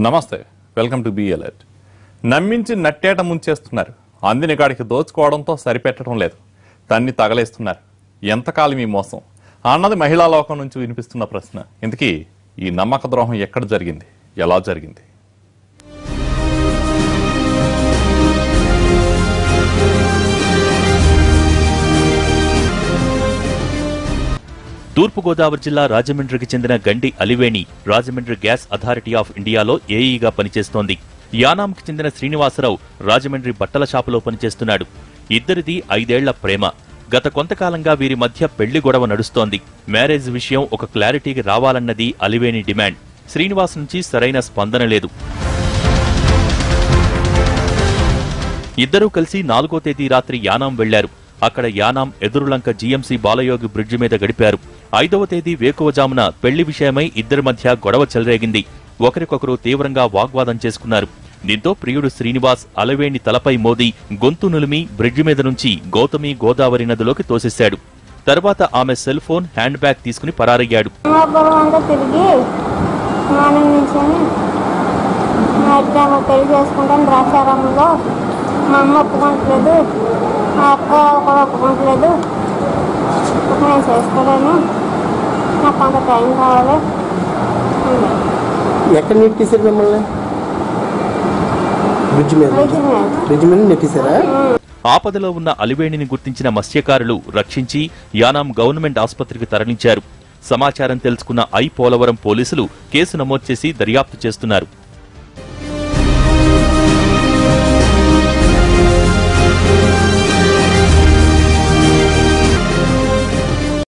నమస్తే welcome to be alert నమ్మించి నట్టేట ముంచేస్తున్నారు. అందిన కాడికి దోచుకోవడంతో సరిపెట్టడం లేదు. తన్ని తగలేస్తున్నారు. ఎంతకాలం ఈ మోసం? అన్నది మహిళా లోకం నుంచి వినిపిస్తున్న ప్రశ్న. ఇంతకీ ఈ నమ్మక ద్రోహం ఎక్కడ జరిగింది? ఎలా జరిగింది? తూర్పుగోదావరి జిల్లా రాజమండ్రికి చెందిన Gandi Aliveni Rajahmundry gas authority of ఇండియాలో ఏఈగా పనిచేస్తోంది. యానాంకి చెందిన శ్రీనివాసరావు రాజమండ్రి బట్టల షాపులో పనిచేస్తున్నాడు. ఇద్దరిది ఐదేళ్ళ ప్రేమ. గత కొంతకాలంగా వీరి మధ్య పెళ్ళి గొడవ నడుస్తోంది. మ్యారేజ్ విషయం ఒక క్లారిటీకి రావాలన్నది అలివేణి డిమాండ్. శ్రీనివాస్ నుంచి సరైన స్పందన లేదు. ఇద్దరూ కలిసి నాలుగో తేదీ రాత్రి యానాం వెళ్ళారు. అక్కడ యానాం ఎదురులంక జీఎంసీ బాలయోగి బ్రిడ్జి మీద గడిపారు. ఐదవ తేదీ వేకువజామున పెళ్ళి విషయమై ఇద్దరి మధ్య గొడవ చెలరేగింది. ఒకరికొకరు తీవ్రంగా వాగ్వాదం చేసుకున్నారు. దీంతో ప్రియుడు శ్రీనివాస్ అలవేణి తలపై మోది గొంతు నులిమి బ్రిడ్జి మీద నుంచి గౌతమి గోదావరి నదిలోకి తోసేశాడు. తర్వాత ఆమె సెల్ ఫోన్ హ్యాండ్ బ్యాగ్ తీసుకుని పరారయ్యాడు. మా పెళ్ళి చేసుకుంటాను ద్రాక్షారామంలో మా అమ్మ ఒప్పుకుంటలేదు ఒప్పుకోవట్లేదు నేను చేసుకోలేను. నాకు కొంత టైం కావాలి. ఎక్కడ నెట్టేశారు మిమ్మల్ని? బ్రిడ్జి మీద. బ్రిడ్జ్ మీద. నెట్టేశారా? ఆపదలో ఉన్న అలివేణిని గుర్తించిన మత్స్యకారులు రక్షించి యానాం గవర్నమెంట్ ఆసుపత్రికి తరలించారు. సమాచారం తెలుసుకున్న ఐ పోలవరం పోలీసులు కేసు నమోదు చేసి దర్యాప్తు చేస్తున్నారు.